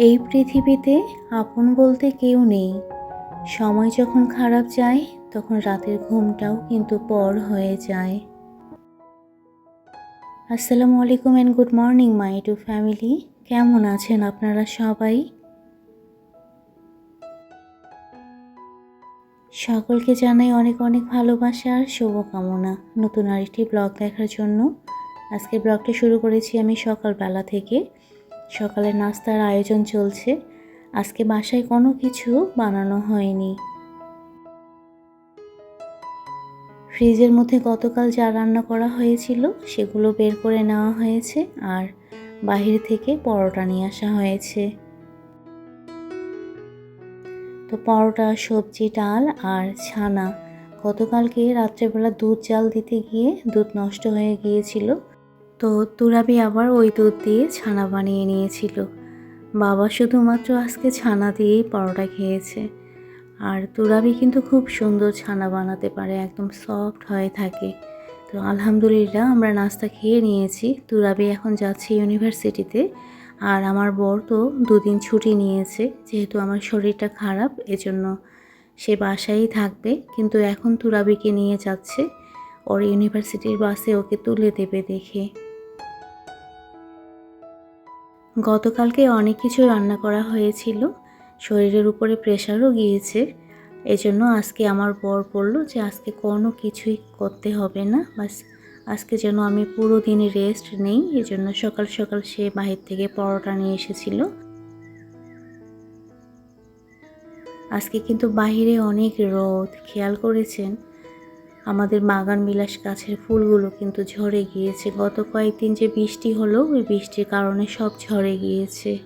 এই পৃথিবীতে আপন বলতে কেউ নেই। সময় যখন খারাপ যায়, তখন রাতের ঘুমটাও কিন্তু পর হয়ে যায়। আসসালামু আলাইকুম and good morning my to family কেমন আছেন আপনারা সবাই? সকলকে জানাই অনেক অনেক ভালোবাসা আর শুভকামনা। নতুন আরেকটি ব্লগ দেখার জন্য। আজকে ব্লগটা শুরু করেছি আমি সকালবেলা থেকে। সকালে নাস্তার আয়োজন চলছে। আজকে বাসায় কোনো কিছু বানানো হয়নি। ফ্রিজের মধ্যে গতকাল যা রান্না করা হয়েছিল সেগুলো বের করে নেওয়া হয়েছে আর বাহির থেকে পরোটা নিয়ে আসা হয়েছে। তো পরোটা, সবজি, ডাল আর ছানা। গতকালকে রাত্রেবেলা দুধ জাল দিতে গিয়ে দুধ নষ্ট হয়ে গিয়েছিল। তো তুরাবি আবার ওই দুধ দিয়ে ছানা বানিয়ে নিয়েছিল। বাবা শুধুমাত্র আজকে ছানা দিয়েই পরোটা খেয়েছে। আর তুরাবি কিন্তু খুব সুন্দর ছানা বানাতে পারে, একদম সফট হয়ে থাকে। তো আলহামদুলিল্লাহ আমরা নাস্তা খেয়ে নিয়েছি। তুরাবি এখন যাচ্ছে ইউনিভার্সিটিতে আর আমার বর তো দুদিন ছুটি নিয়েছে, যেহেতু আমার শরীরটা খারাপ, এজন্য সে বাসায়ই থাকবে। কিন্তু এখন তুরাবিকে নিয়ে যাচ্ছে, ওর ইউনিভার্সিটির বাসে ওকে তুলে দেবে দেখে। গতকালকে অনেক কিছু রান্না করা হয়েছিল। শরীরের উপরে প্রেশারও গিয়েছে। এজন্য আজকে আমার বর বলল যে আজকে কোনো কিছুই করতে হবে না। বাস, আজকে যেন আমি পুরো দিনে রেস্ট নেই। এজন্য সকাল সকাল সে বাহির থেকে পরোটা নিয়ে এসেছিল। আজকে কিন্তু বাহিরে অনেক রোদ, খেয়াল করেছেন? আমাদের বাগান বিলাস গাছের ফুলগুলো কিন্তু ঝরে গিয়েছে। গত কয়েকদিন যে বৃষ্টি হলো, ওই বৃষ্টির কারণে সব ঝরে গিয়েছে।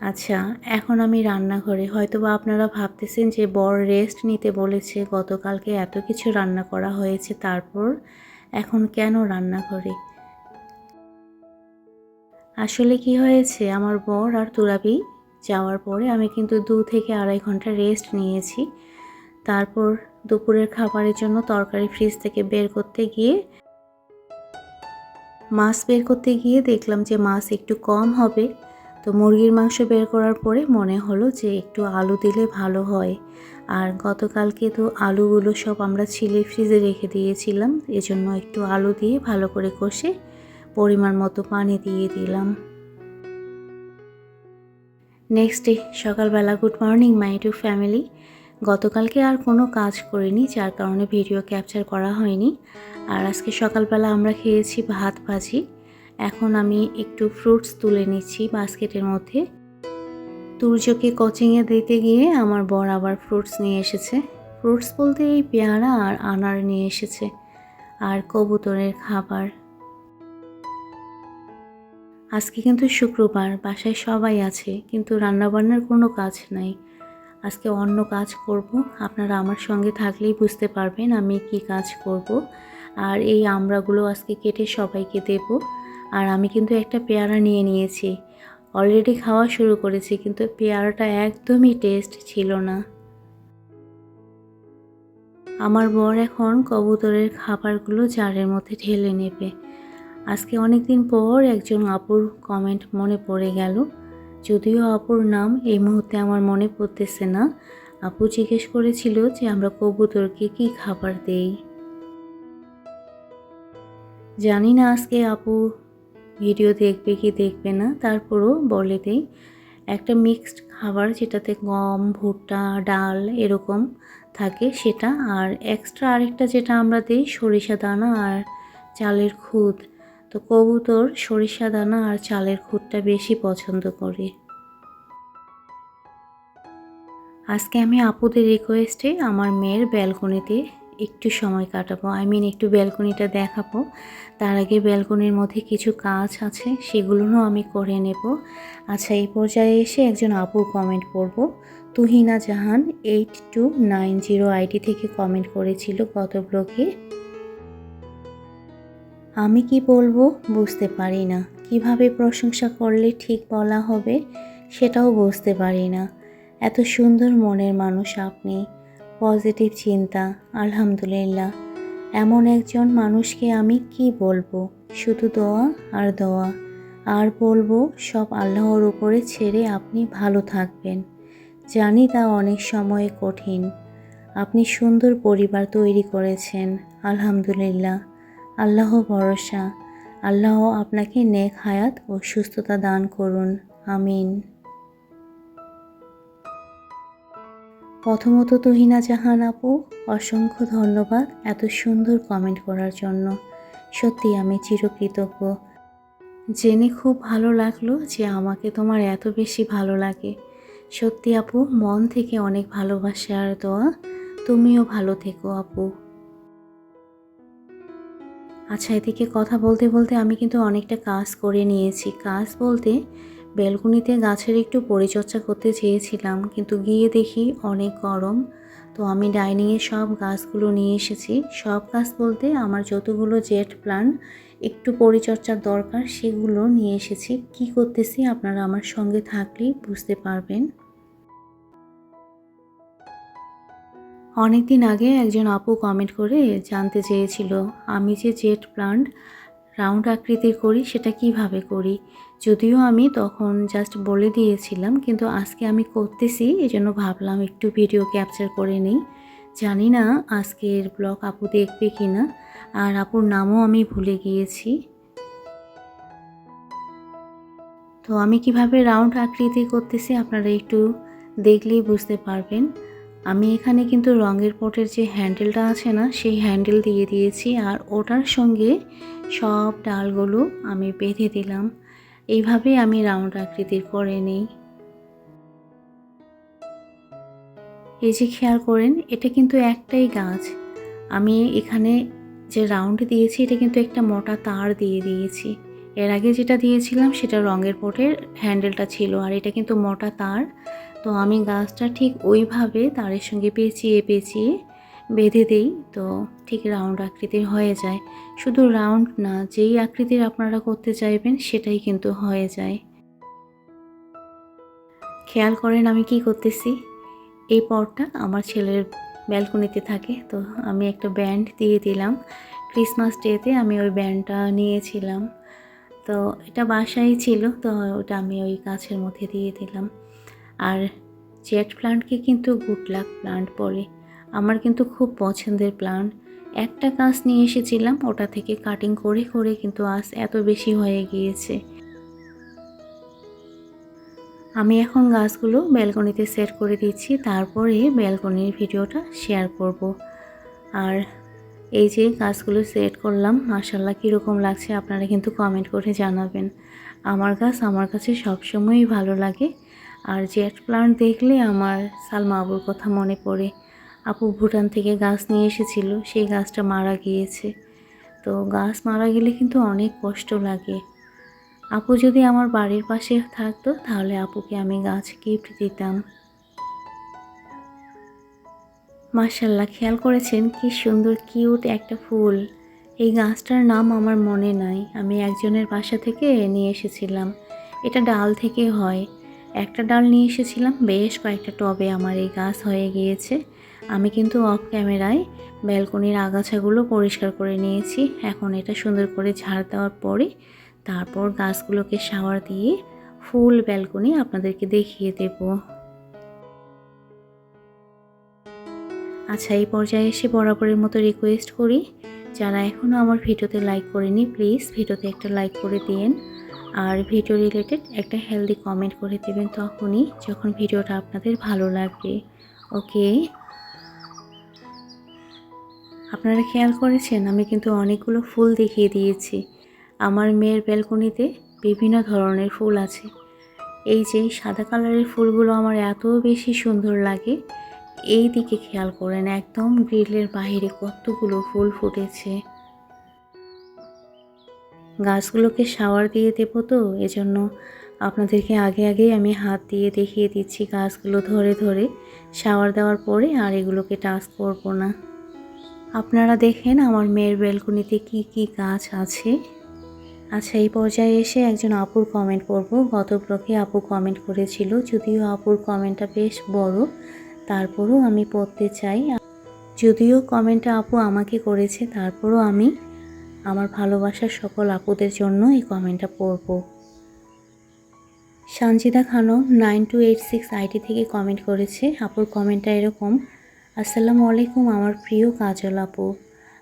আচ্ছা এখন আমি রান্নাঘরে। হয়তো বা আপনারা ভাবতেছেন যে বর রেস্ট নিতে বলেছে, গতকালকে এত কিছু রান্না করা হয়েছে, তারপর এখন কেন রান্নাঘরে? আসলে কি হয়েছে? আমার বর আর তুরাবি যাওয়ার পরে আমি কিন্তু দু থেকে আড়াই ঘণ্টা রেস্ট নিয়েছি। তারপর দুপুরের খাবারের জন্য তরকারি ফ্রিজ থেকে বের করতে গিয়ে মাছ বের করতে গিয়ে দেখলাম যে মাছ একটু কম হবে। তো মুরগির মাংস বের করার পরে মনে হলো যে একটু আলু দিলে ভালো হয়। আর গতকালকে তো আলুগুলো সব আমরা ছিলে ফ্রিজে রেখে দিয়েছিলাম, এজন্য একটু আলু দিয়ে ভালো করে কষে পরিমাণ মতো পানি দিয়ে দিলাম। নেক্সট ডে সকালবেলা good morning my to family গতকালকে আর কোনো কাজ করিনি, যার কারণে ভিডিও ক্যাপচার করা হয়নি। আর আজকে সকালবেলা আমরা খেয়েছি ভাত ভাজি। এখন আমি একটু ফ্রুটস তুলে নিচ্ছি বাস্কেটের মধ্যে। তুর্যকে কোচিংয়ে দিতে গিয়ে আমার বর আবার ফ্রুটস নিয়ে এসেছে। ফ্রুটস বলতে এই পেয়ারা আর আনার নিয়ে এসেছে, আর কবুতরের খাবার। আজকে কিন্তু শুক্রবার, বাসায় সবাই আছে, কিন্তু রান্নাবান্নার কোনো কাজ নাই। আজকে অন্য কাজ করব। আপনারা আমার সঙ্গে থাকলেই বুঝতে পারবেন আমি কি কাজ করব। আর এই আমড়াগুলো আজকে কেটে সবাইকে দেব। আর আমি কিন্তু একটা পেয়ারা নিয়ে নিয়েছি। অলরেডি খাওয়া শুরু করেছি, কিন্তু পেয়ারাটা একদমই টেস্ট ছিল না। আমার বর এখন কবুতরের খাবারগুলো জারের মধ্যে ঢেলে নেবে। আজকে অনেক দিন পর একজন আপুর কমেন্ট মনে পড়ে গেল। যদিও আপুর নাম এই মুহূর্তে আমার মনে পড়তেছে না, আপু জিজ্ঞেস করেছিল যে আমরা কবুতরকে কি খাবার দেই। জানি না আজকে আপু ভিডিও দেখবে কি দেখবে না, তারপরও বলে দেই, একটা মিক্সড খাবার যেটাতে গম, ভুট্টা, ডাল এরকম থাকে সেটা, আর এক্সট্রা আরেকটা যেটা আমরা দিই সরিষা দানা আর চালের খুদ। তো কবুতর, সরিষা দানা আর চালের খুদটা বেশি পছন্দ করে। আজকে আমি আপুদের রিকোয়েস্টে আমার মেয়ের ব্যালকনিতে একটু সময় কাটাবো। আই মিন একটু ব্যালকনিটা দেখাবো। তার আগে ব্যালকনির মধ্যে কিছু কাজ আছে, সেগুলোও আমি করে নেব। আচ্ছা এই পর্যায়ে এসে একজন আপুর কমেন্ট পড়ব Tuhina Jahan eight two nine zero ID থেকে কমেন্ট করেছিল গত ব্লগে আমি কি বলব? বুঝতে পারি না। কীভাবে প্রশংসা করলে ঠিক বলা হবে, সেটাও বুঝতে পারি না। এত সুন্দর মনের মানুষ আপনি। পজিটিভ চিন্তা, আলহামদুলিল্লাহ। এমন একজন মানুষকে আমি কি বলব? শুধু দোয়া আর দোয়া। আর বলব, সব আল্লাহর উপরে ছেড়ে আপনি ভালো থাকবেন। জানি তা অনেক সময় কঠিন। আপনি সুন্দর পরিবার তৈরি করেছেন, আলহামদুলিল্লাহ। আল্লাহ ভরসা। আল্লাহ আপনাকে নেক হায়াত ও সুস্থতা দান করুন। আমিন। প্রথমত তুহিনা জাহান আপু, অসংখ্য ধন্যবাদ এত সুন্দর কমেন্ট করার জন্য। সত্যি আমি চিরকৃতজ্ঞ। জেনে খুব ভালো লাগল যে আমাকে তোমার এত বেশি ভালো লাগে। সত্যি আপু, মন থেকে অনেক ভালোবাসা আর দোয়া। তুমিও ভালো থেকো আপু। আচ্ছা এদিকে কথা বলতে বলতে আমি কিন্তু অনেকটা কাজ করে নিয়েছি। কাজ বলতে বেলকুনিতে গাছের একটু পরিচর্যা করতে চেয়েছিলাম, কিন্তু গিয়ে দেখি অনেক গরম। তো আমি ডাইনিংয়ে সব গাছগুলো নিয়ে এসেছি। সব গাছ বলতে আমার যতগুলো জেট প্ল্যান্ট একটু পরিচর্যার দরকার, সেগুলো নিয়ে এসেছি। কি করতেছি আপনারা আমার সঙ্গে থাকলেই বুঝতে পারবেন। অনেক দিন আগে একজন আপু কমেন্ট করে জানতে চেয়েছিল, আমি যে জেট প্লান্ট রাউন্ড আকৃতির করি, সেটা কীভাবে করি? যদিও আমি তখন জাস্ট বলে দিয়েছিলাম, কিন্তু আজকে আমি করতেছি এই জন্য ভাবলাম একটু ভিডিও ক্যাপচার করে নিই। জানি না আজকের ব্লগ আপু দেখবে কি না আর আপুর নামও আমি ভুলে গিয়েছি। তো আমি কীভাবে রাউন্ড আকৃতি করতেছি, আপনারা একটু দেখলেই বুঝতে পারবেন। আমি এখানে কিন্তু রঙের পটের যে হ্যান্ডেলটা আছে না, সেই হ্যান্ডেল দিয়ে দিয়েছি আর ওটার সঙ্গে সব ডালগুলো আমি বেঁধে দিলাম। এইভাবে আমি রাউন্ড আকৃতির করে নিই। এই যে খেয়াল করেন, এটা কিন্তু একটাই গাছ। আমি এখানে যে রাউন্ড দিয়েছি, এটা কিন্তু একটা মোটা তার দিয়ে দিয়েছি। এর আগে যেটা দিয়েছিলাম, সেটা রঙের পটের হ্যান্ডেলটা ছিল আর এটা কিন্তু মোটা তার। তো আমি গাছটা ঠিক ওইভাবে তারের সঙ্গে পেঁচিয়ে পেঁচিয়ে বেঁধে দেই। তো ঠিক রাউন্ড আকৃতির হয়ে যায়। শুধু রাউন্ড না, যেই আকৃতির আপনারা করতে চাইবেন সেটাই কিন্তু হয়ে যায়। খেয়াল করেন আমি কি করতেছি? এই পরটা আমার ছেলের ব্যালকনিতে থাকে। তো আমি একটা ব্যান্ড দিয়ে দিলাম। ক্রিসমাস ডেতে আমি ওই ব্যান্ডটা নিয়েছিলাম। তো এটা বাসায় ছিল, তো ওটা আমি ওই গাছের মধ্যে দিয়ে দিলাম। আর জেট প্লান্টকে কিন্তু গুড লাক প্লান্ট বলে। আমার কিন্তু খুব পছন্দের প্লান্ট একটা গাছ নিয়ে এসেছিলাম, ওটা থেকে কাটিং করে করে কিন্তু আজ এত বেশি হয়ে গিয়েছে। আমি এখন গাছগুলো ব্যালকনিতে সেট করে দিচ্ছি, তারপরে ব্যালকনির ভিডিওটা শেয়ার করব। আর এই যে গাছগুলো সেট করলাম মাসাল্লাহ কীরকম লাগছে আপনারা কিন্তু কমেন্ট করে জানাবেন। আমার গাছ আমার কাছে সবসময়ই ভালো লাগে। আর জেট প্লান্ট দেখলে আমার সালমা আবুর কথা মনে পড়ে। আপু ভুটান থেকে গাছ নিয়ে এসেছিল, সেই গাছটা মারা গিয়েছে। তো গাছ মারা গেলে কিন্তু অনেক কষ্ট লাগে। আপু যদি আমার বাড়ির পাশে থাকতো, তাহলে আপুকে আমি গাছ গিফট দিতাম। মার্শাল্লাহ খেয়াল করেছেন কি সুন্দর কিউট একটা ফুল। এই গাছটার নাম আমার মনে নাই। আমি একজনের বাসা থেকে নিয়ে এসেছিলাম। এটা ডাল থেকে হয়। একটা ডাল নিয়ে এসেছিলাম, বেশ কয়েকটা টবে আমার এই গাছ হয়ে গিয়েছে। আমি কিন্তু অফ ক্যামেরায় ব্যালকনির আগাছাগুলো পরিষ্কার করে নিয়েছি। এখন এটা সুন্দর করে ঝাড় দেওয়ার পরে তারপর গাছগুলোকে শাওয়ার দিয়ে ফুল ব্যালকনি আপনাদেরকে দেখিয়ে দেব। আচ্ছা এই পর্যায়ে এসে বরাবরের মতো রিকোয়েস্ট করি। যারা এখনও আমার ভিডিওতে লাইক করেনি প্লিজ ভিডিওতে একটা লাইক করে দিন। আর ভিডিও রিলেটেড একটা হেলদি কমেন্ট করে দেবেন তখনই যখন ভিডিওটা আপনাদের ভালো লাগবে। ওকে আপনারা খেয়াল করেছেন? আমি কিন্তু অনেকগুলো ফুল দেখিয়ে দিয়েছি। আমার মেয়ের ব্যালকনিতে বিভিন্ন ধরনের ফুল আছে। এই যে সাদা কালারের ফুলগুলো আমার এত বেশি সুন্দর লাগে। এই দিকে খেয়াল করেন, একদম গ্রিলের বাইরে কতগুলো ফুল ফুটেছে। গাছগুলোকে শাওয়ার দিয়ে দেবো তো, এজন্য আপনাদেরকে আগে আগেই আমি হাত দিয়ে দেখিয়ে দিচ্ছি গাছগুলো ধরে ধরে। শাওয়ার দেওয়ার পরে আর এগুলোকে টাচ করব না। আপনারা দেখেন আমার মেয়ের ব্যালকনিতে কি কি গাছ আছে। আচ্ছা এই পর্যায়ে এসে একজন আপুর কমেন্ট করব। গত ব্লকে আপু কমেন্ট করেছিল, যদিও আপুর কমেন্টটা বেশ বড়, তারপরও আমি পড়তে চাই। যদিও কমেন্টটা আপু আমাকে করেছে, তারপরও আমি আমার ভালোবাসার সকল আপুদের জন্য এই কমেন্টটা পড়ব। Sanjida Khanam, nine two eight six ID থেকে কমেন্ট করেছে, আপুর কমেন্টটা এরকম, আসসালামু আলাইকুম আমার প্রিয় কাজল আপু।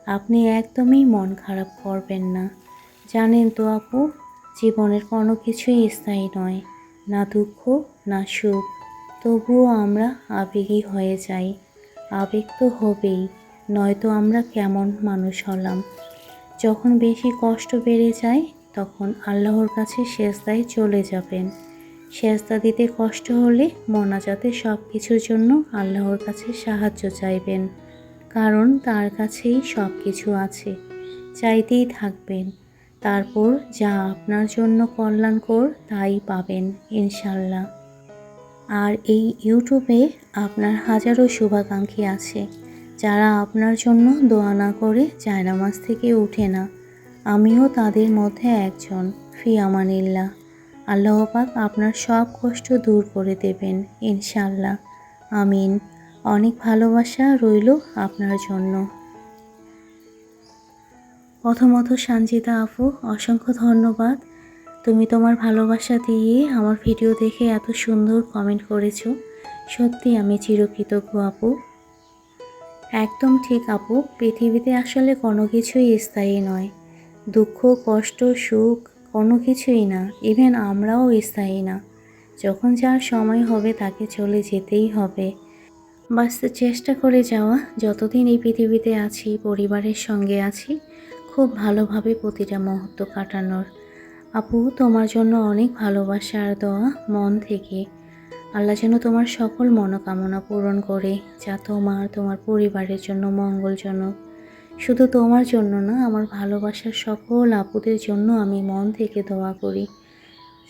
আপনি একদমই মন খারাপ করবেন না। জানেন তো আপু, জীবনের কোনো কিছুই স্থায়ী নয়, না দুঃখ, না সুখ। তবুও আমরা আবেগী হয়ে যাই। আবেগ তো হবেই, নয়তো আমরা কেমন মানুষ হলাম। যখন বেশি কষ্ট বেড়ে যায়, তখন আল্লাহর কাছে সেজদায় চলে যাবেন। সেজদা দিতে কষ্ট হলে মোনাজাতে সব কিছুর জন্য আল্লাহর কাছে সাহায্য চাইবেন, কারণ তার কাছেই সব কিছু আছে। চাইতেই থাকবেন। তারপর যা আপনার জন্য কল্যাণকর, তাই পাবেন ইনশাল্লাহ আর এই ইউটিউবে আপনার হাজারো শুভাকাঙ্ক্ষী আছে। যারা আপনার জন্য দোয়া না করে জায়নামাজ থেকে উঠে না, আমিও তাদের মধ্যে একজন, ফি আমানিল্লাহ। আল্লাহ আপনার সব কষ্ট দূর করে দেবেন ইনশাল্লাহ আমিন। অনেক ভালোবাসা রইল আপনার জন্য। প্রথমত সঞ্জিতা আপু, অসংখ্য ধন্যবাদ। তুমি তোমার ভালোবাসা দিয়ে আমার ভিডিও দেখে এত সুন্দর কমেন্ট করেছ। সত্যি আমি চিরকৃতজ্ঞ আপু। একদম ঠিক আপু, পৃথিবীতে আসলে কোনো কিছুই স্থায়ী নয়। দুঃখ, কষ্ট, সুখ, কোনো কিছুই না, ইভেন আমরাও স্থায়ী না। যখন যার সময় হবে তাকে চলে যেতেই হবে। বাস, চেষ্টা করে যাওয়া, যতদিন এই পৃথিবীতে আছি, পরিবারের সঙ্গে আছি, খুব ভালোভাবে প্রতিটা মুহূর্ত কাটানোর। আপু, তোমার জন্য অনেক ভালোবাসা আর দোয়া মন থেকে। আল্লাহ যেন তোমার সকল মনোকামনা পূরণ করে, যা তোমার তোমার পরিবারের জন্য মঙ্গলজনক। শুধু তোমার জন্য না, আমার ভালোবাসার সকল আপুদের জন্য আমি মন থেকে দোয়া করি।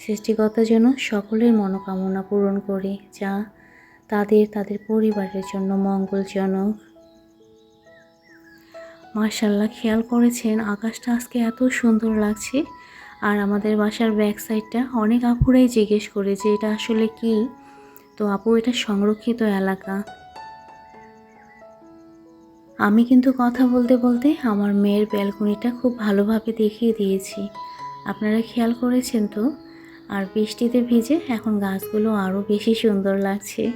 সৃষ্টিকর্তা যেন সকলের মনোকামনা পূরণ করে, যা তাদের তাদের পরিবারের জন্য মঙ্গলজনক। মার্শাল্লাহ খেয়াল করেছেন, আকাশটা আজকে এত সুন্দর লাগছে। আর আমাদের বাসার ব্যাক সাইডটা অনেক আপুরাই জিজ্ঞেস করে যে এটা আসলে কি? তো আপু, এটা সংরক্ষিত এলাকা। আমি কিন্তু কথা বলতে বলতে আমার মেয়ের ব্যালকনিটা খুব ভালোভাবে দেখিয়ে দিয়েছি। আপনারা খেয়াল করেছেন তো? আর বৃষ্টিতে ভিজে এখন গাছগুলো আরও বেশি সুন্দর লাগছে।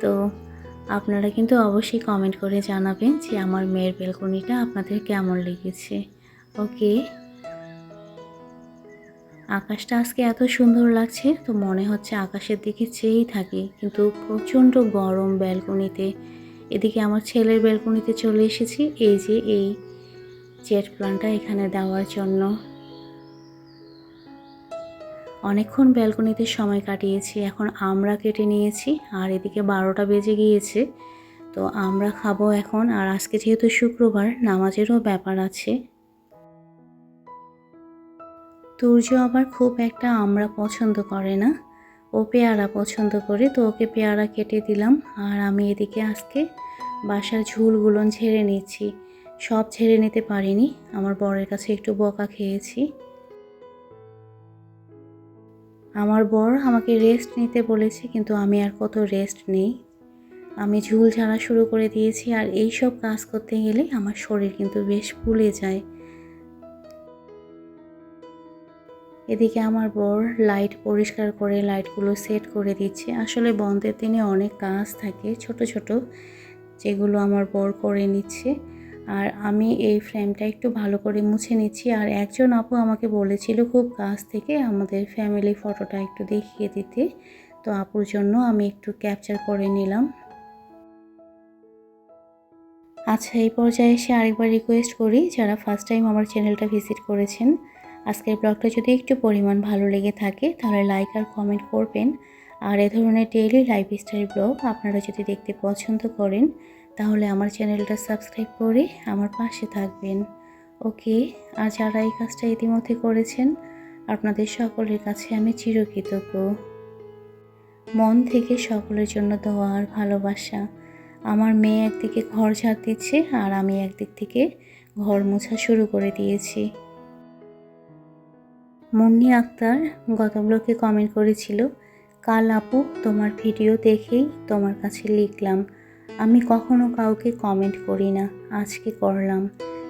তো আপনারা কিন্তু অবশ্যই কমেন্ট করে জানাবেন যে আমার মেয়ের ব্যালকনিটা আপনাদের কেমন লেগেছে। ওকে আকাশটা আজকে এত সুন্দর লাগছে, তো মনে হচ্ছে আকাশের দিকে চেয়েই থাকি। কিন্তু প্রচণ্ড গরম ব্যালকনিতে, এদিকে আমার ছেলের ব্যালকনিতে চলে এসেছি। এই যে এই জেট প্ল্যানটা এখানে দেওয়ার জন্য। অনেকক্ষণ ব্যালকনিতে সময় কাটিয়েছি, এখন আমরা কেটে নিয়েছি, আর এদিকে বারোটা বেজে গিয়েছে। তো আমরা খাব এখন, আর আজকে যেহেতু শুক্রবার, নামাজেরও ব্যাপার আছে। তুর্য আবার খুব একটা আমরা পছন্দ করে না। ও পেয়ারা পছন্দ করে, তো ওকে পেয়ারা কেটে দিলাম। আর আমি এদিকে আজকে বাসার ঝুলগুলো ঝেড়ে নিচ্ছি। সব ঝেড়ে নিতে পারিনি। আমার বরের কাছে একটু বকা খেয়েছি। আমার বর আমাকে রেস্ট নিতে বলেছে, কিন্তু আমি আর কত রেস্ট নেই। আমি ঝুল ঝাড়া শুরু করে দিয়েছি, আর এই সব কাজ করতে গেলে আমার শরীর কিন্তু বেশ ফুলে যায়। এদিকে আমার বর লাইট পরিষ্কার করে লাইটগুলো সেট করে দিচ্ছে। আসলে বন্ধের দিনে অনেক কাজ থাকে, ছোট ছোট, যেগুলো আমার বর করে নিচ্ছে। আর আমি এই ফ্রেমটা একটু ভালো করে মুছে নিচ্ছি। আর একজন আপু আমাকে বলেছিল খুব কাছ থেকে আমাদের ফ্যামিলি ফটোটা একটু দেখিয়ে দিতে। তো আপুর জন্য আমি একটু ক্যাপচার করে নিলাম। আচ্ছা এই পর্যায়ে এসে আরেকবার রিকোয়েস্ট করি, যারা ফার্স্ট টাইম আমার চ্যানেলটা ভিজিট করেছেন। আজকের ব্লগটা যদি একটু পরিমাণ ভালো লেগে থাকে, তাহলে লাইক আর কমেন্ট করবেন। আর এ ধরনের ডেইলি লাইফস্টাইল ব্লগ আপনারা যদি দেখতে পছন্দ করেন, তাহলে আমার চ্যানেলটা সাবস্ক্রাইব করে আমার পাশে থাকবেন। ওকে, আর যারা এই কাজটা ইতিমধ্যে করেছেন, আপনাদের সকলের কাছে আমি চিরকৃতজ্ঞ। মন থেকে সকলের জন্য দোয়া আর ভালোবাসা। আমার মেয়ে একদিকে ঘর ঝাড় দিচ্ছে আর আমি একদিক থেকে ঘর মোছা শুরু করে দিয়েছি। মুন্নি আক্তার গত ব্লকে কমেন্ট করেছিল, কাল আপু, তোমার ভিডিও দেখেই তোমার কাছে লিখলাম। আমি কখনো কাউকে কমেন্ট করি না, আজকে করলাম।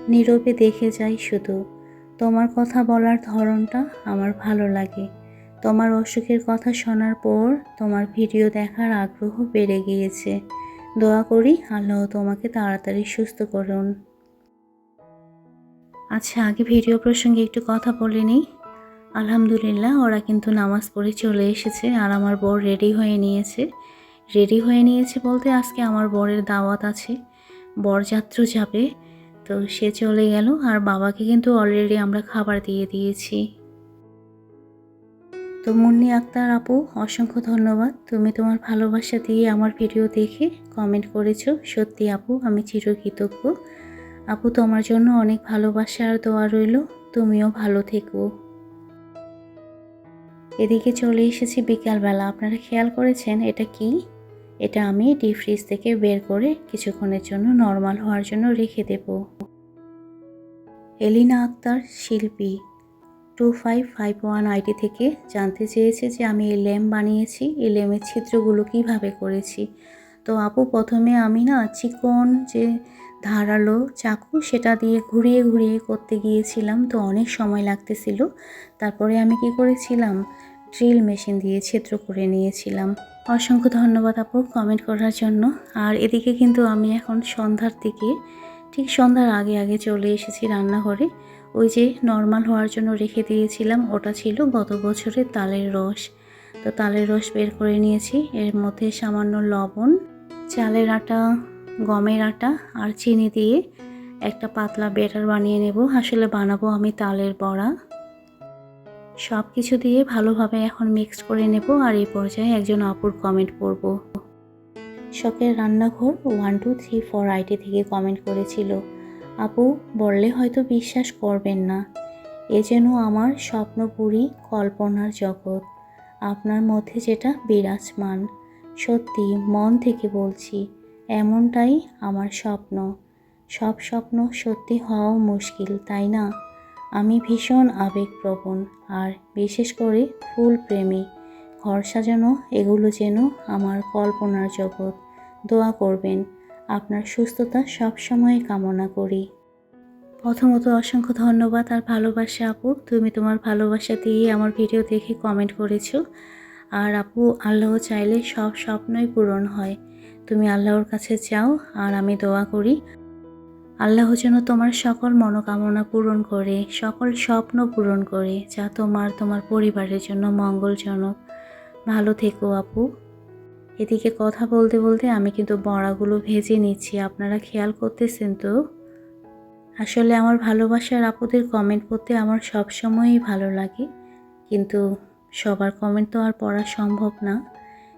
নীরবে দেখে যাই শুধু। তোমার কথা বলার ধরনটা আমার ভালো লাগে। তোমার অসুখের কথা শোনার পর তোমার ভিডিও দেখার আগ্রহ বেড়ে গিয়েছে। দোয়া করি আল্লাহ তোমাকে তাড়াতাড়ি সুস্থ করুন। আচ্ছা আগে ভিডিও প্রসঙ্গে একটু কথা বলে নিই। আলহামদুলিল্লাহ, ওরা কিন্তু নামাজ পড়ে চলে এসেছে আর আমার বর রেডি হয়ে নিয়েছে। রেডি হয়ে নিয়েছে বলতে আজকে আমার বরের দাওয়াত আছে। বরযাত্র যাবে, তো সে চলে গেল আর বাবাকে কিন্তু অলরেডি আমরা খাবার দিয়ে দিয়েছি। তো মুন্নি আক্তার আপু, অসংখ্য ধন্যবাদ। তুমি তোমার ভালোবাসা দিয়ে আমার ভিডিও দেখে কমেন্ট করেছ। সত্যি আপু, আমি চিরকৃতজ্ঞ। আপু, তোমার জন্য অনেক ভালোবাসা আর দোয়া রইল। তুমিও ভালো থেকো। এদিকে চলে এসেছি বিকালবেলা। আপনারা খেয়াল করেছেন এটা কি? এটা আমি ডিপ ফ্রিজ থেকে বের করে কিছুক্ষণের জন্য নর্মাল হওয়ার জন্য রেখে দেব। এলিনা আক্তার, শিল্পী। Two five five one ID থেকে জানতে চেয়েছে যে আমি এই ল্যাম্প বানিয়েছি, এই ল্যাম্পের ছিদ্রগুলো কীভাবে করেছি। তো আপু, প্রথমে আমি না চিকন যে ধারালো চাকু, সেটা দিয়ে ঘুরিয়ে ঘুরিয়ে করতে গিয়েছিলাম, তো অনেক সময় লাগতেছিল। তারপরে আমি কি করেছিলাম ড্রিল মেশিন দিয়ে ছিদ্র করে নিয়েছিলাম। অসংখ্য ধন্যবাদ আপু কমেন্ট করার জন্য। আর এদিকে কিন্তু আমি এখন সন্ধ্যার দিকে, ঠিক সন্ধ্যার আগে আগে চলে এসেছি রান্নাঘরে। ওই যে নর্মাল হওয়ার জন্য রেখে দিয়েছিলাম, ওটা ছিল গত বছরের তালের রস। তো তালের রস বের করে নিয়েছি। এর মধ্যে সামান্য লবণ, চালের আটা, গমের আটা আর চিনি দিয়ে একটা পাতলা বেটার বানিয়ে নেব। আসলে বানাবো আমি তালের বড়া। সব কিছু দিয়ে ভালোভাবে এখন মিক্সড করে নেব আর এই পর্যায়ে একজন অপর কমেন্ট পড়ব। শখের রান্নাঘর one two three four IT থেকে কমেন্ট করেছিল। আপু, বললে হয়তো বিশ্বাস করবেন না। এ যেন আমার স্বপ্নপুরী কল্পনার জগৎ। আপনার মধ্যে যেটা বিরাজমান। সত্যি, মন থেকে বলছি, এমনটাই আমার স্বপ্ন। সব স্বপ্ন সত্যি হওয়াও মুশকিল, তাই না? আমি ভীষণ আবেগপ্রবণ আর বিশেষ করে ফুল প্রেমী ঘর সাজানো, এগুলো যেন আমার কল্পনার জগৎ। দোয়া করবেন, আপনার সুস্থতা সবসময় কামনা করি। প্রথমত অসংখ্য ধন্যবাদ আর ভালোবাসা আপু। তুমি তোমার ভালোবাসা দিয়ে আমার ভিডিও দেখে কমেন্ট করেছ। আর আপু, আল্লাহ চাইলে সব স্বপ্নই পূরণ হয়। তুমি আল্লাহর কাছে যাও আর আমি দোয়া করি। আল্লাহ যেন তোমার সকল মনোকামনা পূরণ করে, সকল স্বপ্ন পূরণ করে, যা তোমার তোমার পরিবারের জন্য মঙ্গলজনক। ভালো থেকো আপু। এদিকে কথা বলতে বলতে আমি কিন্তু বড়াগুলো ভেজে নিচ্ছি। আপনারা খেয়াল করতেছেন তো? আসলে আমার ভালোবাসার আপুদের কমেন্ট পড়তে আমার সবসময়ই ভালো লাগে। কিন্তু সবার কমেন্ট তো আর পড়া সম্ভব না।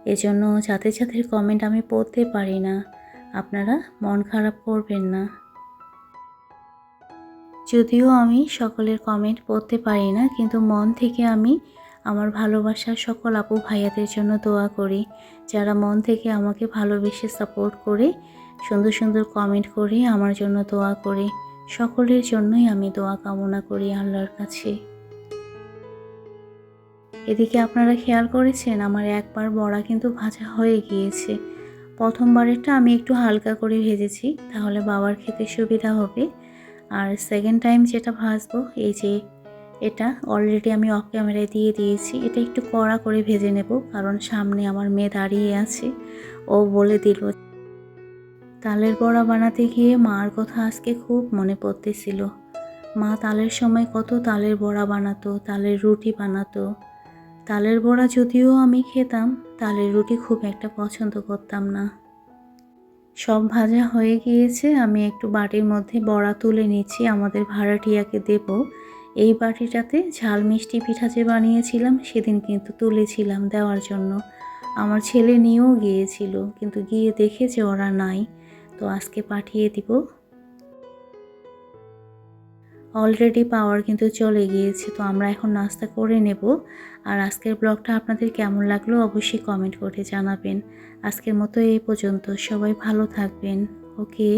এজন্য যাদের যাদের কমেন্ট আমি পড়তে পারি না, আপনারা মন খারাপ করবেন না। যদিও আমি সকলের কমেন্ট পড়তে পারি না, কিন্তু মন থেকে আমি আমার ভালোবাসার সকল আপু ভাইয়াদের জন্য দোয়া করি, যারা মন থেকে আমাকে ভালোবেসে সাপোর্ট করে, সুন্দর সুন্দর কমেন্ট করে আমার জন্য দোয়া করে। সকলের জন্যই আমি দোয়া কামনা করি আল্লাহর কাছে। এদিকে আপনারা খেয়াল করেছেন, আমার একবার বড়া কিন্তু ভাজা হয়ে গিয়েছে। প্রথমবারেরটা আমি একটু হালকা করে ভেজেছি, তাহলে বাবার খেতে সুবিধা হবে। আর সেকেন্ড টাইম যেটা ভাজবো, এই যে এটা অলরেডি আমি অফ ক্যামেরায় দিয়ে দিয়েছি। এটা একটু কড়া করে ভেজে নেব, কারণ সামনে আমার মেয়ে দাঁড়িয়ে আছে। ও বলে দিল, তালের বড়া বানাতে গিয়ে মার কথা আজকে খুব মনে পড়তেছিল। মা তালের সময় কত তালের বড়া বানাতো, তালের রুটি বানাতো। তালের বড়া যদিও আমি খেতাম, তালের রুটি খুব একটা পছন্দ করতাম না। সব ভাজা হয়ে গিয়েছে। আমি একটু বাটির মধ্যে বড়া তুলে নিচ্ছি, আমাদের ভাড়াটিয়াকে দেব। এই বাটিটাতে ঝাল মিষ্টি পিঠা যে বানিয়েছিলাম, সেদিন কিন্তু তুলেছিলাম দেওয়ার জন্য। আমার ছেলে নিয়েও গিয়েছিল, কিন্তু গিয়ে দেখে যে ওরা নাই, তো আজকে পাঠিয়ে দিব। অলরেডি পাওয়ার কিন্তু চলে গিয়েছে, তো আমরা এখন নাস্তা করে নেব। আর আজকের ব্লগটা আপনাদের কেমন লাগল অবশ্যই কমেন্ট করে জানাবেন। আজকের মতো এই পর্যন্ত। সবাই ভালো থাকবেন ওকে?